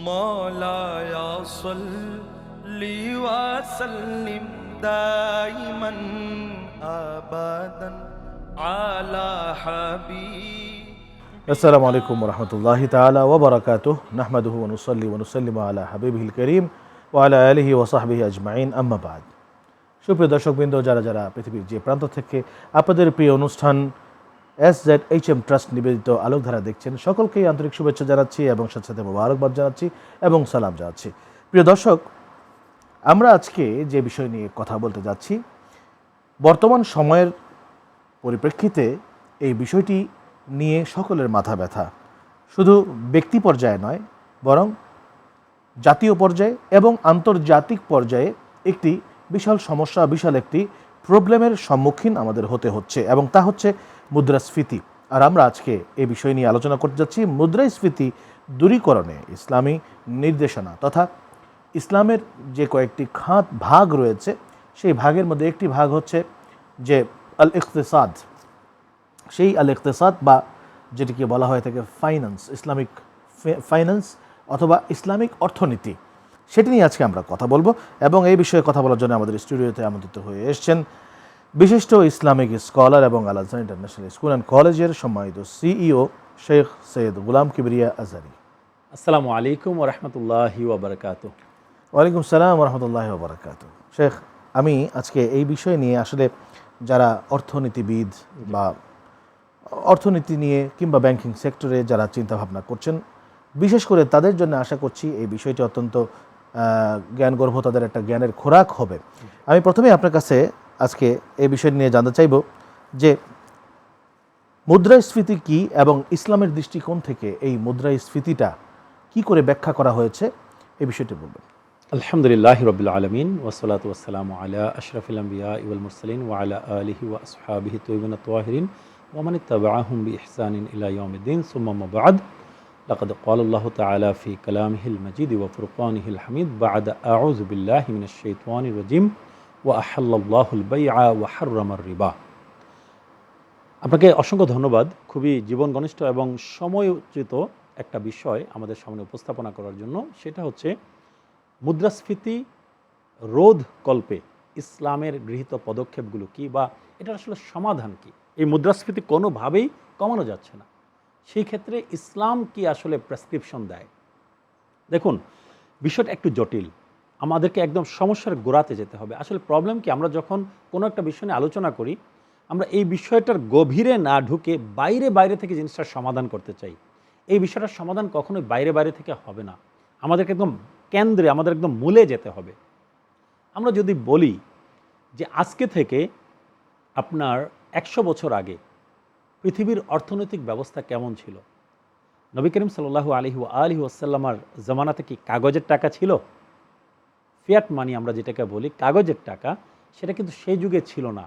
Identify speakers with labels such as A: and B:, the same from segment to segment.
A: مولاي صل وسلم دائما ابدا على حبيب
B: আসসালামু আলাইকুম রহমতুল্লাহি তালা ওবরাকাতুহ নাহমাদুহু ওনুসল্লি ওনুসল্লিম আলা হাবিবিল করিম ওয়ালা আলহি ওসাহবিহি আজমাইন আম্মাবাদ সুপ্রিয় দর্শকবৃন্দ যারা যারা পৃথিবীর যে প্রান্ত থেকে আপনাদের প্রিয় অনুষ্ঠান S Z H M trust নিবেদিত আলোকধারা দেখছেন। সকলকেই আন্তরিক শুভেচ্ছা জানাচ্ছি এবং সাথে সাথে মোবারকবাদ জানাচ্ছি এবং সালাম জানাচ্ছি। প্রিয় দর্শক, আমরা আজকে যে বিষয় নিয়ে কথা বলতে যাচ্ছি, বর্তমান সময়ের পরিপ্রেক্ষিতে এই বিষয়টি নিয়ে সকলের মাথা ব্যথা। শুধু ব্যক্তি পর্যায়ে নয়, বরং জাতীয় পর্যায়ে এবং আন্তর্জাতিক পর্যায়ে একটি বিশাল সমস্যা, বিশাল একটি প্রবলেমের সম্মুখীন আমাদের হতে হচ্ছে এবং তা হচ্ছে মুদ্রাস্ফীতি। আর আমরা আজকে এ বিষয় নিয়ে আলোচনা করতে যাচ্ছি মুদ্রাস্ফীতি দূরীকরণে ইসলামী নির্দেশনা তথা ইসলামের যে কয়েকটি খাত ভাগ রয়েছে, সেই ভাগের মধ্যে একটি ভাগ হচ্ছে যে আল ইকতেসাদ সেই আল ইকতেসাদ বা যেটিকে বলা হয়ে থাকে ফাইন্যান্স, ইসলামিক ফাইন্যান্স অথবা ইসলামিক অর্থনীতি। সেটি নিয়ে আজকে আমরা কথা বলব এবং এই বিষয়ে কথা বলার জন্য আমাদের স্টুডিওতে আমন্ত্রিত হয়ে এসছেন বিশিষ্ট ইসলামিক স্কলার এবং Al Azhar international school and কলেজের সম্মানিত সিইও শেখ সৈয়দ গুলাম কিবরিয়া আজারি
C: আসসালামু আলাইকুম ওরহমতুল্লাহি ওবরকাত
B: ওয়ালাইকুম সালাম রহমতুল্লাহ বারাকাত শেখ আমি আজকে এই বিষয় নিয়ে আসলে যারা অর্থনীতিবিদ বা অর্থনীতি নিয়ে কিংবা ব্যাংকিং সেক্টরে যারা চিন্তা ভাবনা করছেন বিশেষ করে তাদের জন্য আশা করছি এই বিষয়টি অত্যন্ত জ্ঞানগর্ভ তাদের একটা জ্ঞানের খোরাক হবে। আমি প্রথমে আপনার কাছে আজকে এই বিষয় নিয়ে জানতে চাইব যে মুদ্রাস্ফীতি কি এবং ইসলামের দৃষ্টিকোণ থেকে এই মুদ্রাস্ফীতিটা কি করে ব্যাখ্যা করা হয়েছে এই বিষয়টি বলবেন
C: আলহামদুলিল্লাহ রবিল আলমিন ওসলাত ওসালাম আলা আশরফুল আম্বিয়া ইউল মুরসলিন ওয়ালা আলিহি ওয়া আসহাবিহি তৈবিন তোয়াহিরিন ওমান তাবাহুম বি ইহসানিন ইলা ইয়াউমিদ্দিন সুম্মা বাদ لقد قال الله تعالى في كلامه المجيد وفرقانه الحميد بعد أعوذ بالله من الشيطان الرجيم আপনাকে অসংখ্য ধন্যবাদ। খুবই জীবন ঘনিষ্ঠ এবং সময়োচিত একটা বিষয় আমাদের সামনে উপস্থাপনা করার জন্য। সেটা হচ্ছে মুদ্রাস্ফীতি রোধ কল্পে ইসলামের গৃহীত পদক্ষেপগুলো কি বা এটার আসলে সমাধান কি? এই মুদ্রাস্ফীতি কোনোভাবেই কমানো যাচ্ছে না। সেই ক্ষেত্রে ইসলাম কি আসলে প্রেসক্রিপশন দেয়? দেখুন, বিষয়টা একটু জটিল। আমাদেরকে একদম সমস্যার গোড়াতে যেতে হবে। আসলে প্রবলেম কি? আমরা যখন কোনো একটা বিষয় নিয়ে আলোচনা করি, আমরা এই বিষয়টার গভীরে না ঢুকে বাইরে বাইরে থেকে জিনিসটার সমাধান করতে চাই। এই বিষয়টার সমাধান কখনোই বাইরে বাইরে থেকে হবে না। আমাদেরকে একদম কেন্দ্রে, আমাদের একদম মূলে যেতে হবে। আমরা যদি বলি যে আজকে থেকে আপনার একশো বছর আগে পৃথিবীর অর্থনৈতিক ব্যবস্থা কেমন ছিল? নবী করিম সাল্লাহ আলহি আলহি আসাল্লামার জমানাতে কি কাগজের টাকা ছিল? ফিয়াট মানি আমরা যেটাকে বলি কাগজের টাকা সেটা কিন্তু সেই যুগে ছিল না।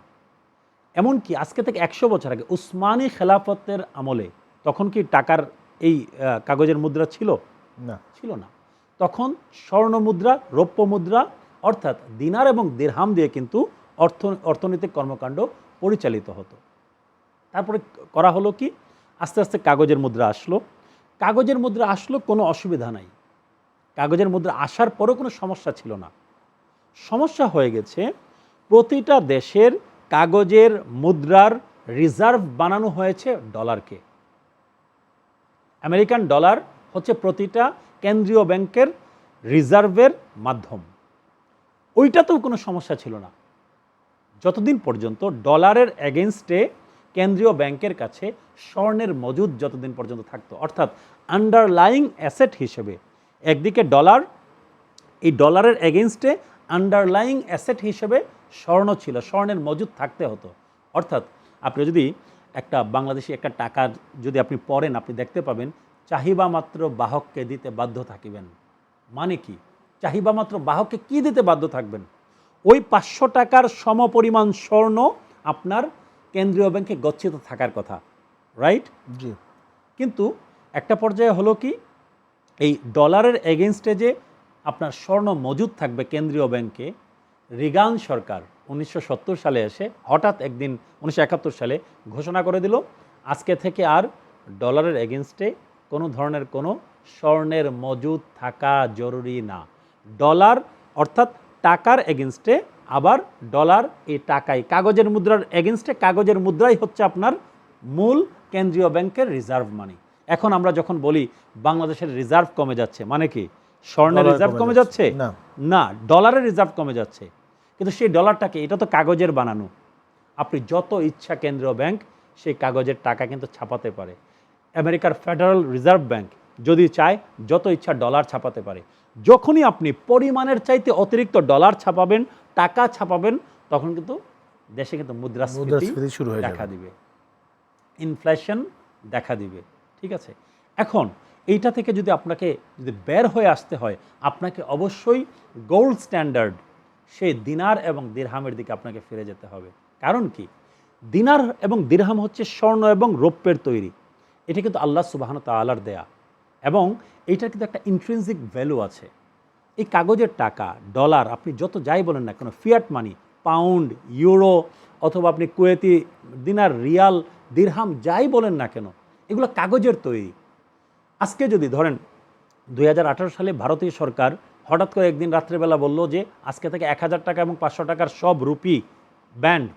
C: এমনকি আজকে থেকে একশো বছর আগে উসমানী খেলাফতের আমলে তখন কি টাকার এই কাগজের মুদ্রা ছিল?
B: না।
C: ছিল না। তখন স্বর্ণ মুদ্রা রৌপ্য মুদ্রা অর্থাৎ দিনার এবং দিরহাম দিয়ে কিন্তু অর্থ অর্থনৈতিক কর্মকাণ্ড পরিচালিত হতো। তারপরে করা হলো কি? আস্তে আস্তে কাগজের মুদ্রা আসলো। কাগজের মুদ্রা আসলো কোনো অসুবিধা নাই। কাগজের মুদ্রা আসার পরেও কোনো সমস্যা ছিল না। সমস্যা হয়ে গেছে, প্রতিটা দেশের কাগজের মুদ্রার রিজার্ভ বানানো হয়েছে ডলারকে। আমেরিকান ডলার হচ্ছে প্রতিটা কেন্দ্রীয় ব্যাংকের রিজার্ভের মাধ্যম। ওইটাতেও কোনো সমস্যা ছিল না। যতদিন পর্যন্ত ডলারের এগেনস্টে কেন্দ্রীয় ব্যাংকের কাছে স্বর্ণের মজুদ যতদিন পর্যন্ত থাকতো, অর্থাৎ আন্ডারলাইং অ্যাসেট হিসেবে একদিকে ডলার এই ডলারের এগেনস্টে আন্ডারলাইং অ্যাসেট হিসেবে স্বর্ণ ছিল স্বর্ণের মজুদ থাকতে হতো। অর্থাৎ আপনি যদি একটা বাংলাদেশি একটা টাকা যদি আপনি পড়েন আপনি দেখতে পাবেন চাহিবা মাত্র বাহককে দিতে বাধ্য থাকিবেন। মানে কি? চাহিবা মাত্র বাহককে কি দিতে বাধ্য থাকবেন? ওই পাঁচশো টাকার সমপরিমাণ স্বর্ণ আপনার কেন্দ্রীয় ব্যাংকে গচ্ছিত থাকার কথা রাইট
B: জি।
C: কিন্তু একটা পর্যায়ে হলো কি? এই ডলারের এগেনস্টে যে আপনার স্বর্ণ মজুদ থাকবে কেন্দ্রীয় ব্যাংকে রিগান সরকার উনিশশো সত্তর সালে এসে হঠাৎ একদিন উনিশশো একাত্তর সালে ঘোষণা করে দিল, আজকে থেকে আর ডলারের এগেনস্টে কোনো ধরনের কোনো স্বর্ণের মজুদ থাকা জরুরি না। ডলার অর্থাৎ টাকার এগেনস্টে আবার ডলার এই টাকাই। কাগজের মুদ্রার এগেনস্টে কাগজের মুদ্রাই হচ্ছে আপনার মূল কেন্দ্রীয় ব্যাংকের রিজার্ভ মানি এখন আমরা যখন বলি বাংলাদেশের রিজার্ভ কমে যাচ্ছে মানে কি? স্বর্ণের রিজার্ভ
B: কমে যাচ্ছে। না।
C: ডলারের রিজার্ভ কমে যাচ্ছে। কিন্তু সেই ডলারটাকে এটা তো কাগজের বানানো। আপনি যত ইচ্ছা কেন্দ্রীয় ব্যাংক সেই কাগজের টাকা কিন্তু ছাপাতে পারে। আমেরিকার ফেডারেল রিজার্ভ ব্যাংক যদি চায় যত ইচ্ছা ডলার ছাপাতে পারে। যখনই আপনি পরিমাণের চাইতে অতিরিক্ত ডলার ছাপাবেন টাকা ছাপাবেন তখন কিন্তু দেশে কিন্তু মুদ্রাস্ফীতি
B: মুদ্রাস্ফীতি শুরু হয়ে
C: দেখা দিবে। ইনফ্লেশন দেখা দিবে। ঠিক আছে? এখন এইটা থেকে যদি আপনাকে যদি বের হয়ে আসতে হয়, আপনাকে অবশ্যই গোল্ড স্ট্যান্ডার্ড সেই দিনার এবং দিরহামের দিকে আপনাকে ফিরে যেতে হবে। কারণ কি? দিনার এবং দিরহাম হচ্ছে স্বর্ণ এবং রৌপ্যের তৈরি। এটা কিন্তু আল্লাহ সুবাহন তালার দেয়া। এবং এইটার কিন্তু একটা ইন্ট্রেন্সিক ভ্যালু আছে। এই কাগজের টাকা ডলার আপনি যত যাই বলেন না কেন ফিয়াট মানি পাউন্ড ইউরো অথবা আপনি কুয়েতি দিনার রিয়াল, দিরহাম যাই বলেন না কেন এগুলো কাগজের তৈরি। আজকে যদি ধরেন দু হাজার আঠেরো সালে ভারতীয় সরকার হঠাৎ করে একদিন রাত্রেবেলা বলল যে, আজকে থেকে এক হাজার টাকা এবং পাঁচশো টাকার সব রুপি ব্যান্ড,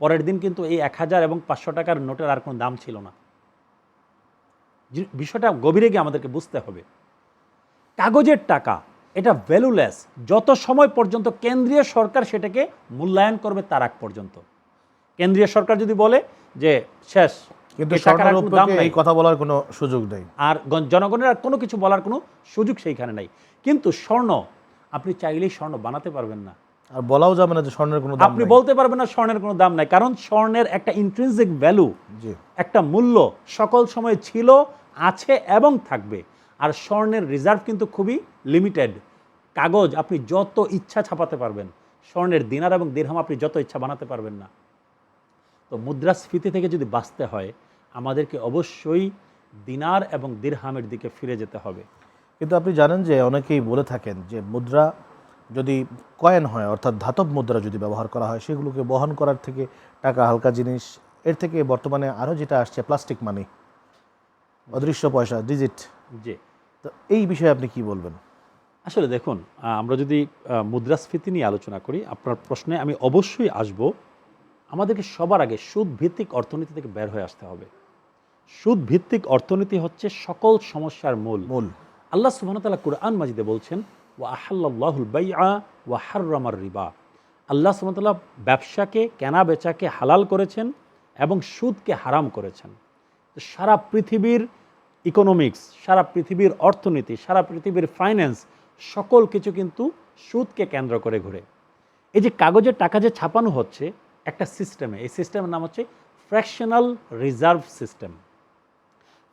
C: পরের দিন কিন্তু এই এক হাজার এবং পাঁচশো টাকার নোটের আর কোনো দাম ছিল না। বিষয়টা গভীরে গিয়ে আমাদেরকে বুঝতে হবে। কাগজের টাকা, এটা ভ্যালুলেস যত সময় পর্যন্ত কেন্দ্রীয় সরকার সেটাকে মূল্যায়ন করবে তার আগ পর্যন্ত। কেন্দ্রীয় সরকার যদি বলে যে, শেষ
B: কিন্তু
C: এই দাম
B: কথা বলার কোনো সুযোগ নেই।
C: আর গণ- জনগণের আর কোনো কিছু বলার কোনো সুযোগ সেইখানে নাই। কিন্তু স্বর্ণ আপনি চাইলেই স্বর্ণ বানাতে পারবেন না।
B: আর বলাও যাবে না যে স্বর্ণের কোনো দাম
C: আপনি বলতে পারবেন না স্বর্ণের কোনো দাম নাই। কারণ স্বর্ণের একটা ইন্ট্রিনসিক ভ্যালু
B: জি।
C: একটা মূল্য সকল সময় ছিল আছে এবং থাকবে। আর স্বর্ণের রিজার্ভ কিন্তু খুবই লিমিটেড কাগজ আপনি যত ইচ্ছা ছাপাতে পারবেন। স্বর্ণের দিনার এবং দিরহাম আপনি যত ইচ্ছা বানাতে পারবেন না। তো মুদ্রাস্ফীতি থেকে যদি বাঁচতে হয় আমাদেরকে অবশ্যই দিনার এবং দিরহামের দিকে ফিরে যেতে হবে।
B: কিন্তু আপনি জানেন যে অনেকেই বলে থাকেন যে মুদ্রা যদি কয়েন হয় অর্থাৎ ধাতব মুদ্রা যদি ব্যবহার করা হয় সেগুলোকে বহন করার থেকে টাকা হালকা জিনিস এর থেকে বর্তমানে আরও যেটা আসছে প্লাস্টিক মানি অদৃশ্য পয়সা ডিজিট
C: যে
B: তো এই বিষয়ে আপনি কি বলবেন?
C: আসলে দেখুন আমরা যদি মুদ্রাস্ফীতি নিয়ে আলোচনা করি আপনার প্রশ্নে আমি অবশ্যই আসব আমাদেরকে সবার আগে সুদ ভিত্তিক অর্থনীতি থেকে বের হয়ে আসতে হবে। সুদ ভিত্তিক অর্থনীতি হচ্ছে সকল সমস্যার মূল।
B: মূল।
C: আল্লাহ সুবহানাহু কুরআন মাজিদে বলছেন ওয়া আহাল্লাহুল বাইআ ওয়া হাররামার রিবা। আল্লাহ সুবহানাহু ব্যবসাকে কেনা বেচাকে হালাল করেছেন এবং সুদকে হারাম করেছেন। সারা পৃথিবীর ইকোনমিক্স সারা পৃথিবীর অর্থনীতি সারা পৃথিবীর ফাইন্যান্স সকল কিছু কিন্তু সুদকে কেন্দ্র করে ঘুরে। এই যে কাগজের টাকা যে ছাপানো হচ্ছে একটা সিস্টেমে এই সিস্টেমের নাম হচ্ছে fractional reserve system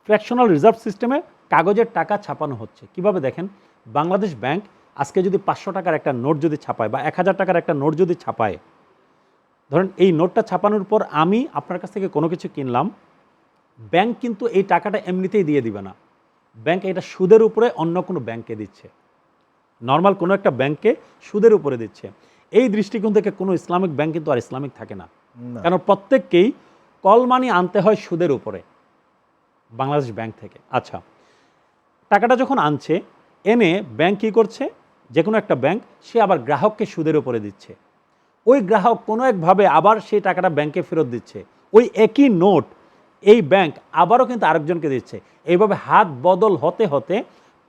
C: fractional reserve সিস্টেমে কাগজের টাকা ছাপানো হচ্ছে। কীভাবে দেখেন? বাংলাদেশ ব্যাংক আজকে যদি পাঁচশো টাকার একটা নোট যদি ছাপায় বা এক হাজার টাকার একটা নোট যদি ছাপায় ধরেন এই নোটটা ছাপানোর পর আমি আপনার কাছ থেকে কোনো কিছু কিনলাম ব্যাংক কিন্তু এই টাকাটা এমনিতেই দিয়ে দিবে না। ব্যাংক এটা সুদের উপরে অন্য কোনো ব্যাংকে দিচ্ছে। নর্মাল কোনো একটা ব্যাংকে সুদের উপরে দিচ্ছে। এই দৃষ্টিকোণ থেকে কোনো ইসলামিক ব্যাংক কিন্তু আর ইসলামিক থাকে না। কারণ প্রত্যেককেই কল মানি আনতে হয় সুদের উপরে। বাংলাদেশ ব্যাংক থেকে। আচ্ছা টাকাটা যখন আনছে এনে ব্যাংক কী করছে? যে কোনো একটা ব্যাংক, সে আবার গ্রাহককে সুদের উপরে দিচ্ছে। ওই গ্রাহক কোনো একভাবে আবার সেই টাকাটা ব্যাংকে ফেরত দিচ্ছে। ওই একই নোট এই ব্যাংক আবারও কিন্তু আরেকজনকে দিচ্ছে। এইভাবে হাত বদল হতে হতে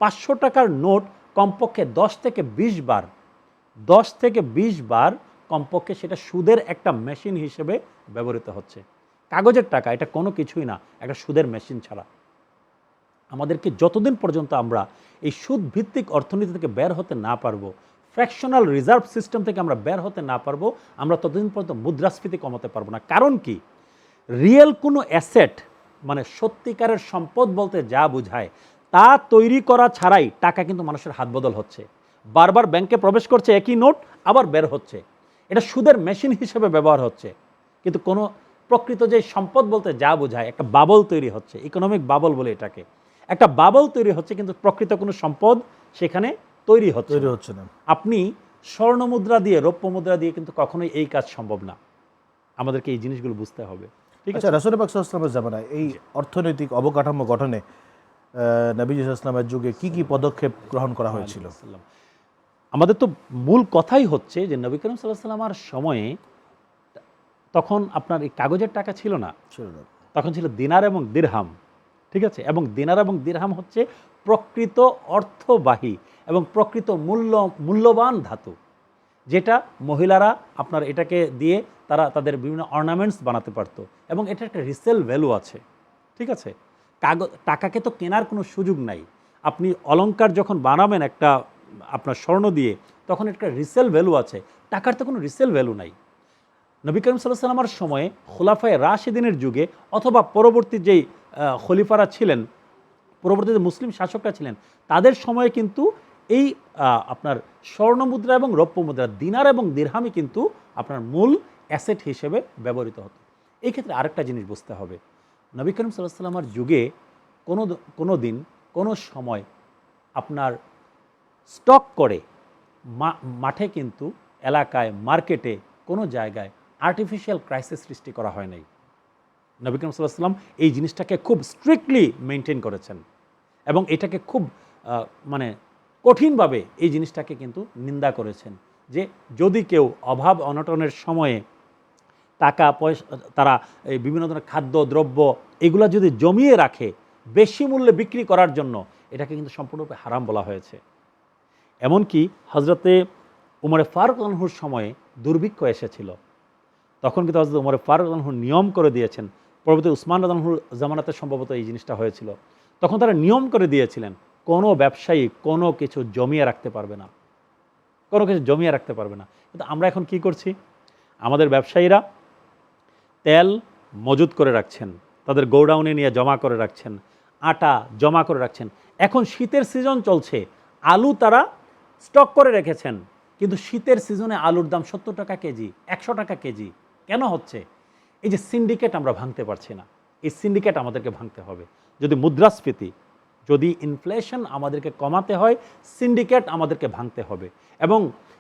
C: পাঁচশো টাকার নোট কমপক্ষে দশ থেকে বিশ বার, দশ থেকে বিশ বার কমপক্ষে সেটা সুদের একটা মেশিন হিসেবে ব্যবহৃত হচ্ছে। কাগজের টাকা, এটা কোনো কিছুই না, একটা সুদের মেশিন ছাড়া। আমাদেরকে যতদিন পর্যন্ত আমরা এই সুদ ভিত্তিক অর্থনীতি থেকে বের হতে না পারব ফ্র্যাকশনাল রিজার্ভ সিস্টেম থেকে আমরা বের হতে না পারব, আমরা ততদিন পর্যন্ত মুদ্রাস্ফীতি কমাতে পারব না। কারণ কি? রিয়েল কোনো অ্যাসেট মানে সত্যিকারের সম্পদ বলতে যা বোঝায়, তা তৈরি করা ছাড়াই টাকা কিন্তু মানুষের হাত বদল হচ্ছে। বারবার ব্যাংকে প্রবেশ করছে একই নোট, আবার বের হচ্ছে। এটা সুদের মেশিন হিসেবে ব্যবহার হচ্ছে। কিন্তু কোনো প্রকৃত যে সম্পদ বলতে যা বোঝায় একটা বাবল তৈরি হচ্ছে ইকোনমিক বাবল বলে এটাকে। একটা বাবল তৈরি হচ্ছে কিন্তু প্রকৃত কোনো সম্পদ সেখানে তৈরি হচ্ছে
B: তৈরি হচ্ছে না।
C: আপনি স্বর্ণ মুদ্রা দিয়ে রৌপ্য মুদ্রা দিয়ে কিন্তু কখনোই এই কাজ সম্ভব না। আমাদেরকে এই জিনিসগুলো বুঝতে হবে। ঠিক আছে?
B: আচ্ছা রাসুল পাক সাল্লামের জামানায় এই অর্থনৈতিক অবকাঠামো গঠনে নবীজ ইসলামের যুগে কি কি পদক্ষেপ গ্রহণ করা হয়েছিল?
C: আমাদের তো মূল কথাই হচ্ছে যে নবী করিম সাল্লাহ সাল্লামার সময়ে তখন আপনার এই কাগজের টাকা ছিল না।
B: ছিল না।
C: তখন ছিল দিনার এবং দিরহাম ঠিক আছে? এবং দিনার এবং দিরহাম হচ্ছে প্রকৃত অর্থবাহী এবং প্রকৃত মূল্য মূল্যবান ধাতু যেটা মহিলারা আপনার এটাকে দিয়ে তারা তাদের বিভিন্ন অর্নামেন্টস বানাতে পারতো এবং এটা একটা রিসেল ভ্যালু আছে ঠিক আছে? কাগজ টাকাকে তো কেনার কোনো সুযোগ নাই। আপনি অলঙ্কার যখন বানাবেন একটা আপনার স্বর্ণ দিয়ে তখন একটা রিসেল ভ্যালু আছে। টাকার তো কোনো রিসেল ভ্যালু নাই। নবী করিম সাল্লাহ সাল্লামার সময়ে খোলাফায় রাশেদিনের যুগে অথবা পরবর্তী যেই খলিফারা ছিলেন পরবর্তীতে মুসলিম শাসকরা ছিলেন, তাদের সময়ে কিন্তু এই আপনার স্বর্ণ মুদ্রা এবং রৌপ্য মুদ্রা, দিনার এবং দিরহামই কিন্তু আপনার মূল অ্যাসেট হিসেবে ব্যবহৃত হতো। এই ক্ষেত্রে আরেকটা জিনিস বুঝতে হবে। নবী করিম সাল্লাহ সাল্লামার যুগে কোনো কোনো দিন, কোনো সময় আপনার স্টক করে মাঠে কিন্তু এলাকায়, মার্কেটে কোনো জায়গায় আর্টিফিশিয়াল ক্রাইসিস সৃষ্টি করা হয় নাই। নবী করিম সাল্লাহ সাল্লাম এই জিনিসটাকে খুব স্ট্রিক্টলি মেনটেন করেছেন এবং এটাকে খুব মানে কঠিনভাবে এই জিনিসটাকে কিন্তু নিন্দা করেছেন যে যদি কেউ অভাব অনটনের সময়ে টাকা পয়সা, তারা এই বিভিন্ন ধরনের খাদ্য, দ্রব্য এগুলো যদি জমিয়ে রাখে বেশি মূল্যে বিক্রি করার জন্য, এটাকে কিন্তু সম্পূর্ণরূপে হারাম বলা হয়েছে। এমনকি হজরতে উমরে ফারুক আনহুর সময়ে দুর্ভিক্ষ এসেছিল। তখন কিন্তু হজরত উমরে ফারুক নিয়ম করে দিয়েছেন। পরবর্তী উসমান আনহুর জামানাতে সম্ভবত এই জিনিসটা হয়েছিল। তখন তারা নিয়ম করে দিয়েছিলেন, কোনো ব্যবসায়ী কোনো কিছু জমিয়ে রাখতে পারবে না। কোনো কিছু জমিয়ে রাখতে পারবে না। কিন্তু আমরা এখন কি করছি? আমাদের ব্যবসায়ীরা তেল মজুত করে রাখছেন, তাদের গোডাউনে নিয়ে জমা করে রাখছেন, আটা জমা করে রাখছেন। এখন শীতের সিজন চলছে, আলু তারা স্টক করে রেখেছেন। কিন্তু শীতের সিজনে আলুর দাম সত্তর টাকা কেজি, একশো টাকা কেজি। কেন হচ্ছে? এই যে সিন্ডিকেট আমরা ভাঙতে পারছি না। এই সিন্ডিকেট আমাদেরকে ভাঙতে হবে। যদি মুদ্রাস্ফীতি যদি ইনফ্লেশন আমাদেরকে কমাতে হয় সিন্ডিকেট আমাদেরকে ভাঙতে হবে। এবং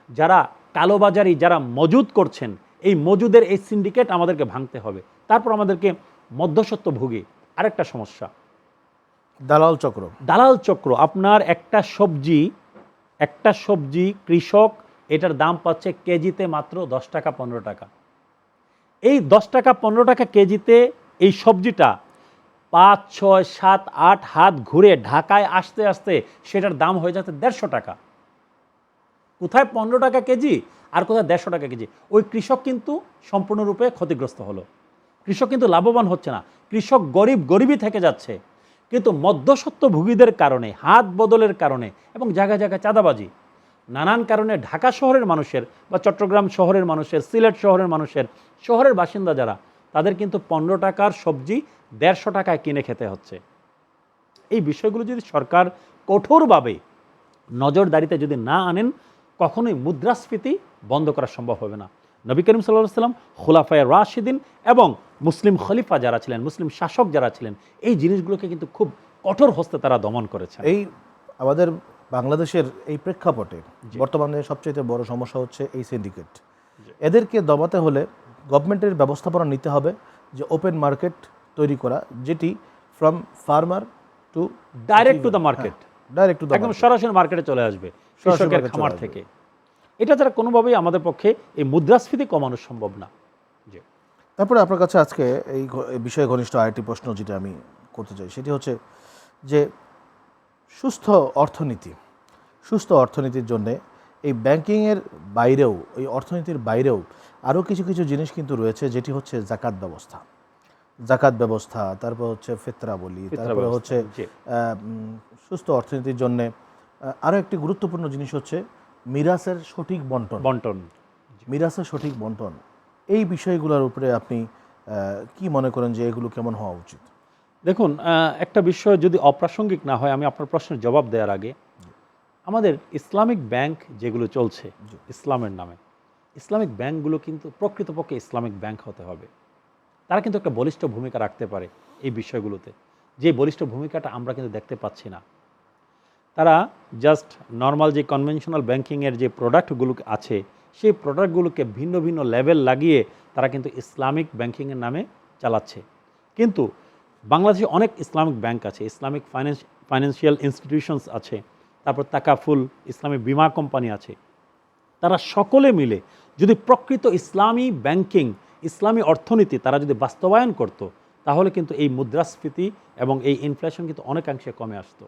C: যারা কালোবাজারি যারা মজুদ করছেন এই মজুদের এই সিন্ডিকেট আমাদেরকে ভাঙতে হবে। তারপর আমাদেরকে মধ্যসত্ত্ব ভুগি আরেকটা সমস্যা।
B: দালাল চক্র।
C: দালাল চক্র আপনার একটা সবজি একটা সবজি কৃষক এটার দাম পাচ্ছে কেজিতে মাত্র দশ টাকা পনেরো টাকা। এই দশ টাকা, পনেরো টাকা কেজিতে এই সবজিটা পাঁচ, ছয়, সাত, আট হাত ঘুরে ঢাকায় আসতে আসতে সেটার দাম হয়ে যাচ্ছে দেড়শো টাকা। কোথায় পনেরো টাকা কেজি আর কোথায় দেড়শো টাকা কেজি? ওই কৃষক কিন্তু সম্পূর্ণরূপে ক্ষতিগ্রস্ত হলো। কৃষক কিন্তু লাভবান হচ্ছে না। কৃষক গরিব, গরিবই থেকে যাচ্ছে। কিন্তু মধ্যসত্ত্বভোগীদের কারণে, হাত বদলের কারণে এবং জায়গায় জায়গায় চাঁদাবাজি, নানান কারণে ঢাকা শহরের মানুষের বা চট্টগ্রাম শহরের মানুষের, সিলেট শহরের মানুষের শহরের বাসিন্দা যারা তাদের কিন্তু পনেরো টাকার সবজি দেড়শো টাকায় কিনে খেতে হচ্ছে। এই বিষয়গুলো যদি সরকার কঠোরভাবে নজরদারিতে যদি না আনেন কখনোই মুদ্রাস্ফীতি বন্ধ করা সম্ভব হবে না। নবী করিম সাল্লাহ সাল্লাম খোলাফায় রাশিদিন এবং মুসলিম খলিফা যারা ছিলেন মুসলিম শাসক যারা ছিলেন এই জিনিসগুলোকে কিন্তু খুব কঠোর হস্তে তারা দমন করেছে
B: এই আমাদের বাংলাদেশের এই প্রেক্ষাপটে বর্তমানে সবচেয়ে বড় সমস্যা হচ্ছে এই সিন্ডিকেট। এদেরকে দমাতে হলে গভর্নমেন্টের ব্যবস্থাপনা নিতে হবে যে ওপেন মার্কেট তৈরি করা যেটি from farmer to
C: direct to the market
B: direct to
C: একদম সরাসরি মার্কেটে চলে আসবে কৃষকের খামার থেকে। এটা ছাড়া কোনোভাবেই আমাদের পক্ষে এই মুদ্রাস্ফীতি কমানো সম্ভব না। জি।
B: তারপরে আপনার কাছে আজকে এই এই বিষয়ে ঘনিষ্ঠ আরেকটি প্রশ্ন যেটা আমি করতে চাই সেটি হচ্ছে যে সুস্থ অর্থনীতি সুস্থ অর্থনীতির জন্যে এই ব্যাংকিংয়ের বাইরেও এই অর্থনীতির বাইরেও আরও কিছু কিছু জিনিস কিন্তু রয়েছে যেটি হচ্ছে জাকাত ব্যবস্থা। জাকাত ব্যবস্থা তারপর হচ্ছে ফেতরা বলি তারপরে হচ্ছে সুস্থ অর্থনীতির জন্য আরও একটি গুরুত্বপূর্ণ জিনিস হচ্ছে মিরাসের সঠিক বন্টন।
C: বন্টন।
B: মিরাসের সঠিক বন্টন এই বিষয়গুলোর উপরে আপনি কি মনে করেন যে এগুলো কেমন হওয়া উচিত?
C: দেখুন একটা বিষয় যদি অপ্রাসঙ্গিক না হয় আমি আপনার প্রশ্নের জবাব দেওয়ার আগে আমাদের ইসলামিক ব্যাংক যেগুলো চলছে ইসলামের নামে ইসলামিক ব্যাংকগুলো কিন্তু প্রকৃতপক্ষে ইসলামিক ব্যাংক হতে হবে। তারা কিন্তু একটা বলিষ্ঠ ভূমিকা রাখতে পারে এই বিষয়গুলোতে। যে বলিষ্ঠ ভূমিকাটা আমরা কিন্তু দেখতে পাচ্ছি না। তারা জাস্ট নর্মাল যে কনভেনশনাল ব্যাংকিংয়ের যে প্রোডাক্টগুলো আছে, সেই প্রোডাক্টগুলোকে ভিন্ন ভিন্ন লেভেল লাগিয়ে তারা কিন্তু ইসলামিক ব্যাংকিংয়ের নামে চালাচ্ছে। কিন্তু বাংলাদেশে অনেক ইসলামিক ব্যাংক আছে, ইসলামিক ফাইন্যান্স ফাইন্যান্সিয়াল ইনস্টিটিউশনস আছে, তারপর তাকাফুল ইসলামী বীমা কোম্পানি আছে। তারা সকলে মিলে যদি প্রকৃত ইসলামী ব্যাংকিং ইসলামী অর্থনীতি তারা যদি বাস্তবায়ন করত তাহলে কিন্তু এই মুদ্রাস্ফীতি এবং এই ইনফ্লেশন কিন্তু অনেকাংশে কমে আসতো।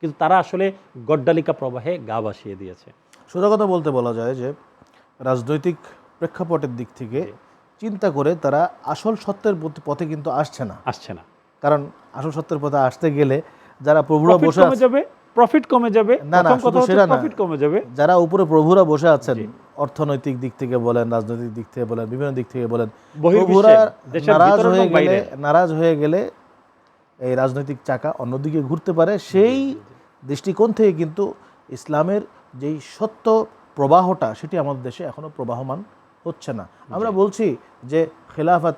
C: কিন্তু তারা আসলে গড্ডালিকা প্রবাহে গা ভাসিয়ে দিয়েছে।
B: সোজা কথা বলতে বলা যায় যে রাজনৈতিক প্রেক্ষাপটের দিক থেকে চিন্তা করে তারা আসল সত্যের পথে কিন্তু আসছে না।
C: আসছে না।
B: কারণ আসল সত্যের পথে আসতে গেলে যারা প্রভুরা বসে
C: যাবে প্রফিট কমে যাবে
B: না, না, সেটা না।
C: প্রফিট কমে যাবে।
B: যারা উপরে প্রভুরা বসে আছেন অর্থনৈতিক দিক থেকে বলেন রাজনৈতিক দিক থেকে বলেন বিভিন্ন দিক থেকে বলেন নারাজ হয়ে গেলে নারাজ হয়ে গেলে এই রাজনৈতিক চাকা অন্যদিকে ঘুরতে পারে। সেই দৃষ্টিকোণ থেকে কিন্তু ইসলামের যেই সত্য প্রবাহটা সেটি আমাদের দেশে এখনও প্রবাহমান হচ্ছে না। আমরা বলছি যে খেলাফত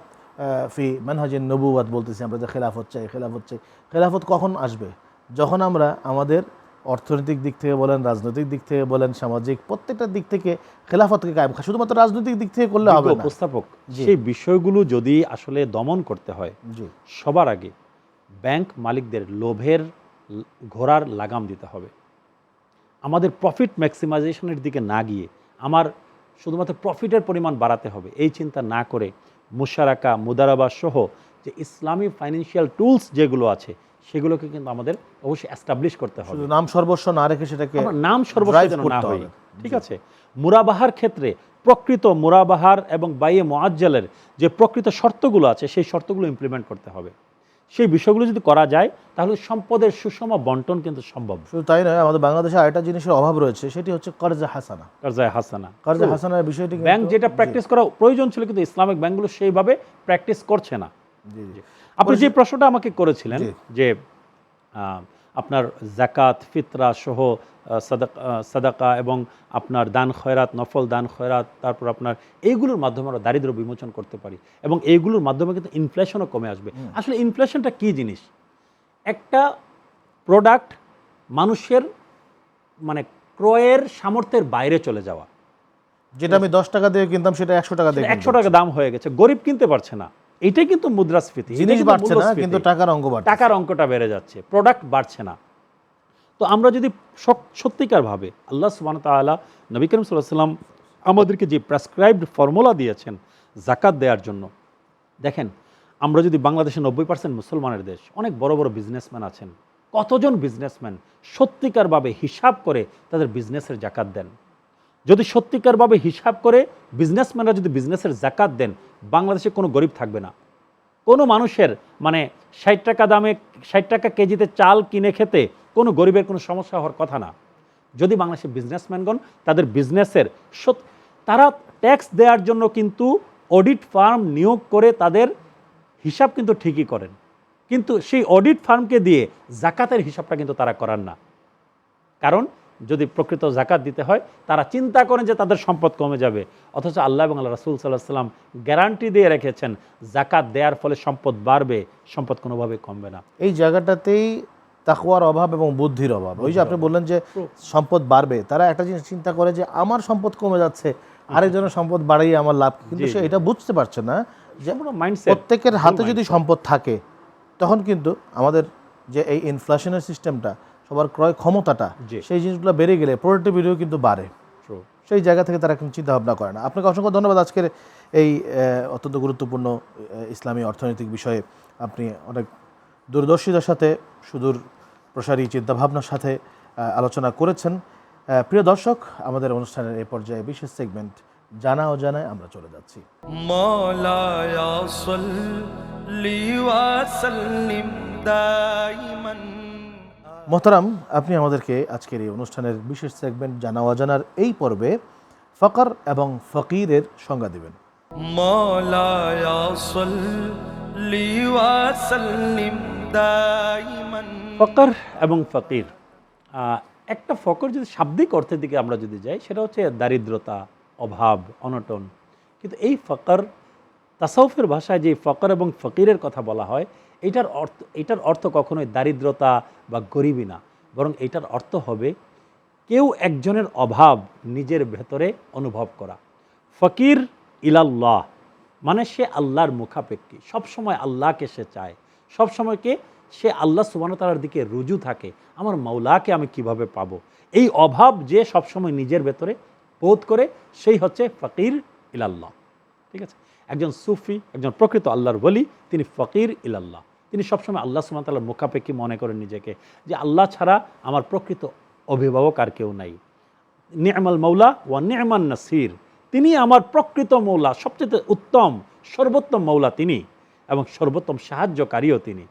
B: ফি মানহাজিন নবুয়াত বলতেছি আমরা যে খেলাফত চাই খেলাফত চাই। খেলাফত কখন আসবে? যখন আমরা আমাদের অর্থনৈতিক দিক থেকে বলেন রাজনৈতিক দিক থেকে বলেন সামাজিক প্রত্যেকটা দিক থেকে খেলাফতকে কায়েম শুধুমাত্র রাজনৈতিক দিক থেকে করলে হবে
C: উপস্থাপক সেই বিষয়গুলো যদি আসলে দমন করতে হয় সবার আগে ব্যাংক মালিকদের লোভের ঘোড়ার লাগাম দিতে হবে। আমাদের প্রফিট ম্যাক্সিমাইজেশনের দিকে না গিয়ে আমার শুধুমাত্র প্রফিটের পরিমাণ বাড়াতে হবে। এই চিন্তা না করে মুশারাকা মুদারাবা সহ যে ইসলামী ফাইন্যান্সিয়াল টুলস যেগুলো আছে সেগুলোকে কিন্তু আমাদের অবশ্যই অ্যাস্টাবলিশ করতে হবে।
B: নাম সর্বস্ব না রেখে সেটাকে
C: নাম সর্বস্ব যেন না হয় ঠিক আছে? মুরাবাহার ক্ষেত্রে প্রকৃত মুরাবাহার এবং বাইয়ে মোয়াজ্জালের যে প্রকৃত শর্তগুলো আছে সেই শর্তগুলো ইমপ্লিমেন্ট করতে হবে। সেই বিষয়গুলো যদি করা যায় তাহলে সম্পদের সুষম বন্টন কিন্তু সম্ভব।
B: শুধু তাই নয় আমাদের বাংলাদেশে আরেকটা জিনিসের অভাব রয়েছে সেটি হচ্ছে কর্জা হাসানা।
C: কারজায় হাসানা।
B: কর্জা হাসানার বিষয়টি
C: ব্যাংক যেটা প্র্যাকটিস করা প্রয়োজন ছিল কিন্তু ইসলামিক ব্যাংকগুলো সেইভাবে প্র্যাকটিস করছে না।
B: জি। জি।
C: আপনি যে প্রশ্নটা আমাকে করেছিলেন যে আপনার জাকাত ফিতরা সহ সাদাকা এবং আপনার দান খয়রাত নফল দান খয়রাত তারপর আপনার এইগুলোর মাধ্যমে আমরা দারিদ্র বিমোচন করতে পারি এবং এইগুলোর মাধ্যমে কিন্তু ইনফ্লেশনও কমে আসবে। আসলে ইনফ্লেশনটা কী জিনিস? একটা প্রোডাক্ট মানুষের মানে ক্রয়ের সামর্থ্যের বাইরে চলে যাওয়া।
B: যেটা আমি দশ টাকা দিয়ে কিনতাম সেটা একশো টাকা দিয়ে
C: একশো টাকা দাম হয়ে গেছে। গরিব কিনতে পারছে না। এটাই কিন্তু মুদ্রাস্ফীতি
B: জিনিস বাড়ছে না কিন্তু টাকার অঙ্ক বাড়ছে।
C: টাকার অঙ্কটা বেড়ে যাচ্ছে প্রোডাক্ট বাড়ছে না। তো আমরা যদি সত্যিকারভাবে আল্লাহ সুবান তাআলা নবী করিম সাল্লাহ সাল্লাম আমাদেরকে যে প্রেসক্রাইবড ফর্মুলা দিয়েছেন জাকাত দেওয়ার জন্য দেখেন আমরা যদি বাংলাদেশে নব্বই পার্সেন্ট মুসলমানের দেশ অনেক বড় বড় বিজনেসম্যান আছেন কতজন বিজনেসম্যান সত্যিকারভাবে হিসাব করে তাদের বিজনেসের জাকাত দেন? যদি সত্যিকারভাবে হিসাব করে বিজনেসম্যানরা যদি বিজনেসের জাকাত দেন, বাংলাদেশে কোনো গরিব থাকবে না। কোনো মানুষের মানে ষাট টাকা দামে, ষাট টাকা কেজিতে চাল কিনে খেতে কোনো গরিবের কোনো সমস্যা হওয়ার কথা না। যদি বাংলাদেশের বিজনেসম্যানগণ তাদের বিজনেসের তারা ট্যাক্স দেওয়ার জন্য কিন্তু অডিট ফার্ম নিয়োগ করে তাদের হিসাব কিন্তু ঠিকই করেন। কিন্তু সেই অডিট ফার্মকে দিয়ে জাকাতের হিসাবটা কিন্তু তারা করান না। কারণ যদি প্রকৃত জাকাত দিতে হয় তারা চিন্তা করেন যে তাদের সম্পদ কমে যাবে। অথচ আল্লাহ এবং আল্লাহ রাসুল সাল্লাহ সাল্লাম গ্যারান্টি দিয়ে রেখেছেন জাকাত দেওয়ার ফলে সম্পদ বাড়বে সম্পদ কোনোভাবে কমবে না।
B: এই জায়গাটাতেই তাকওয়ার অভাব এবং বুদ্ধির অভাব। ওই যে আপনি বললেন যে সম্পদ বাড়বে তারা একটা জিনিস চিন্তা করে যে আমার সম্পদ কমে যাচ্ছে আরেকজনের সম্পদ বাড়িয়ে আমার লাভ। কিন্তু সে এটা বুঝতে পারছে না যে
C: মাইন্ডসেট
B: প্রত্যেকের হাতে যদি সম্পদ থাকে তখন কিন্তু আমাদের যে এই ইনফ্লেশনের সিস্টেমটা সবার ক্রয় ক্ষমতাটা সেই জিনিসগুলো বেড়ে গেলে প্রোডাক্টিভিটিও কিন্তু বাড়ে। সেই জায়গা থেকে তারা কিন্তু চিন্তা ভাবনা করে না। আপনাকে অসংখ্য ধন্যবাদ আজকের এই অত্যন্ত গুরুত্বপূর্ণ ইসলামী অর্থনৈতিক বিষয়ে। আপনি অনেক দূরদর্শিতার সাথে সুদূর প্রসারী চিন্তাভাবনার সাথে আলোচনা করেছেন। প্রিয় দর্শক আমাদের অনুষ্ঠানের এই পর্যায়ে বিশেষ সেগমেন্ট জানা জানায় আমরা চলে যাচ্ছি।
A: মলায়া সাল্লি ওয়া
B: মহতারাম আপনি আমাদেরকে আজকের এই অনুষ্ঠানের বিশেষ সেগমেন্ট জানা অজানার এই পর্বে ফকর এবং ফকিরের সংজ্ঞা দেবেন।
C: ফকর এবং ফকির একটা ফকর যদি শাব্দিক অর্থের দিকে আমরা যদি যাই সেটা হচ্ছে দারিদ্রতা অভাব অনটন। কিন্তু এই ফকর তাসাউফের ভাষায় যে ফকর এবং ফকিরের কথা বলা হয় এটার অর্থ এটার অর্থ কখনোই দারিদ্রতা বা গরিবী না। বরং এটার অর্থ হবে কেউ একজনের অভাব নিজের ভেতরে অনুভব করা। ফকির ইলাল্লাহ মানে সে আল্লাহর মুখাপেক্ষী। সবসময় আল্লাহকে সে চায়। সবসময়কে সে আল্লাহ সুবানতালার দিকে রুজু থাকে। আমার মাওলাকে আমি কীভাবে পাবো? এই অভাব যে সবসময় নিজের ভেতরে বোধ করে, সেই হচ্ছে ফকির ইলাল্লাহ। ঠিক আছে? একজন সুফি, একজন প্রকৃত আল্লাহর বলি তিনি ফকির ইলাল্লাহ। তিনি সবসময় আল্লাহ সুমাতাল্লাহর মুখাপেক্ষি মনে করেন নিজেকে যে আল্লাহ ছাড়া আমার প্রকৃত অভিভাবক আর কেউ নাই। নিয়মাল মৌলা ওয়া নিয়মান নাসির। তিনি আমার প্রকৃত মৌলা সবচেয়ে উত্তম, সর্বোত্তম মৌলা তিনি এবং সর্বোত্তম সাহায্যকারীও তিনি।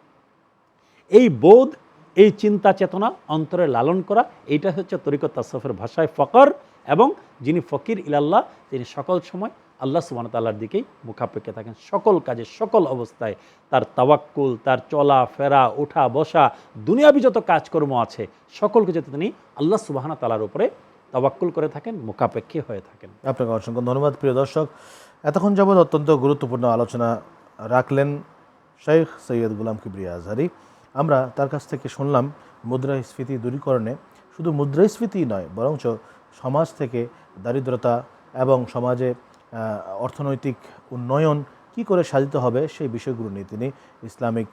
C: এই বোধ, এই চিন্তা চেতনা অন্তরে লালন করা এইটা হচ্ছে তরিকত তাসফের ভাষায় ফকর এবং যিনি ফকির ইলাল্লাহ, তিনি সকল সময় আল্লাহ সুবান তাল্লার দিকেই মুখাপেক্ষে থাকেন। সকল কাজে, সকল অবস্থায় তার তাওয়াক্কুল, তার চলা, ফেরা, ওঠা, বসা, দুনিয়াবি যত কাজকর্ম আছে, সকল কিছুতে তিনি আল্লাহ সুবাহানা তালার উপরে তাওয়াক্কুল করে থাকেন মুখাপেক্ষী হয়ে থাকেন।
B: আপনাকে অসংখ্য ধন্যবাদ, প্রিয় দর্শক। এতক্ষণ যাবৎ অত্যন্ত গুরুত্বপূর্ণ আলোচনা রাখলেন শেখ সৈয়দ গুলাম কিবরিয়া আজহারি। আমরা তার কাছ থেকে শুনলাম মুদ্রাস্ফীতি দূরীকরণে। শুধু মুদ্রাস্ফীতি নয়, বরঞ্চ সমাজ থেকে দারিদ্রতা এবং সমাজে অর্থনৈতিক উন্নয়ন কি করে সাজিত হবে সেই বিষয়গুলো নিয়ে তিনি ইসলামিক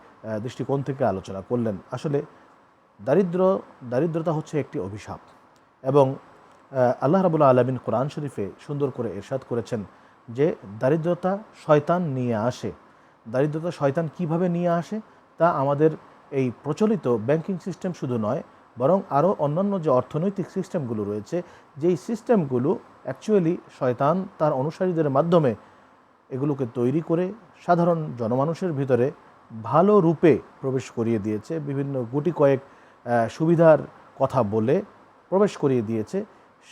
B: দৃষ্টিকোণ থেকে আলোচনা করলেন। আসলে দারিদ্র, দারিদ্রতা হচ্ছে একটি অভিশাপ এবং আল্লাহ রাবুল্লাহ আলমিন কোরআন শরীফে সুন্দর করে এরশাদ করেছেন যে দারিদ্রতা শয়তান নিয়ে আসে। দারিদ্রতা শয়তান কীভাবে নিয়ে আসে? তা আমাদের এই প্রচলিত ব্যাংকিং সিস্টেম শুধু নয় বরং আরও অন্যান্য যে অর্থনৈতিক সিস্টেমগুলো রয়েছে, যেই সিস্টেমগুলো অ্যাকচুয়ালি শয়তান তার অনুসারীদের মাধ্যমে এগুলোকে তৈরি করে সাধারণ জনমানুষের ভিতরে ভালো রূপে প্রবেশ করিয়ে দিয়েছে, বিভিন্ন গুটি কয়েক সুবিধার কথা বলে প্রবেশ করিয়ে দিয়েছে,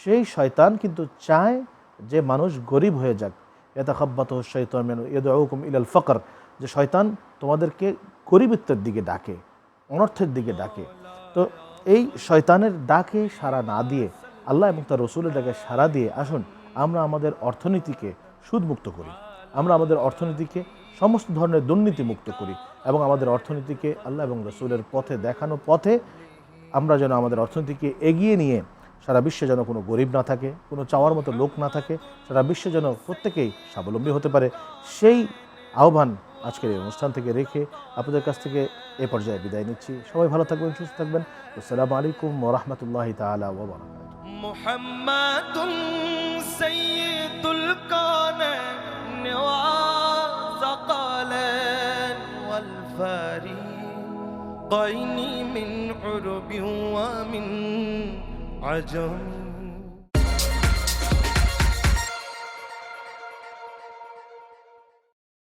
B: সেই শয়তান কিন্তু চায় যে মানুষ গরিব হয়ে যাক। এটা খাব্বাত শৈতান ইয়দুকুম ইলাল ফকর, যে শয়তান তোমাদেরকে গরিবত্বের দিকে ডাকে, অনর্থের দিকে ডাকে। তো এই শয়তানের ডাকে সাড়া না দিয়ে, আল্লাহ এবং তার রসুলের ডাকে সাড়া দিয়ে আসুন, আমরা আমাদের অর্থনীতিকে সুদমুক্ত করি। আমরা আমাদের অর্থনীতিকে সমস্ত ধরনের দুর্নীতি মুক্ত করি এবং আমাদের অর্থনীতিকে আল্লাহ এবং রসুলের পথে দেখানো পথে আমরা যেন আমাদের অর্থনীতিকে এগিয়ে নিয়ে সারা বিশ্বে যেন কোনো গরিব না থাকে, কোনো চাওয়ার মতো লোক না থাকে, সারা বিশ্বে যেন প্রত্যেকেই স্বাবলম্বী হতে পারে। সেই আহ্বান আজকের এই অনুষ্ঠান থেকে রেখে আপনাদের কাছ থেকে এ পর্যায়ে বিদায় নিচ্ছি সবাই ভালো থাকবেন সুস্থ থাকবেন আসসালামু আলাইকুম ওরহমতুল্লাহ তালা ওবরাকাতুহু
A: محمد سيد الكون وثقلين والفريقين من عرب ومن عجم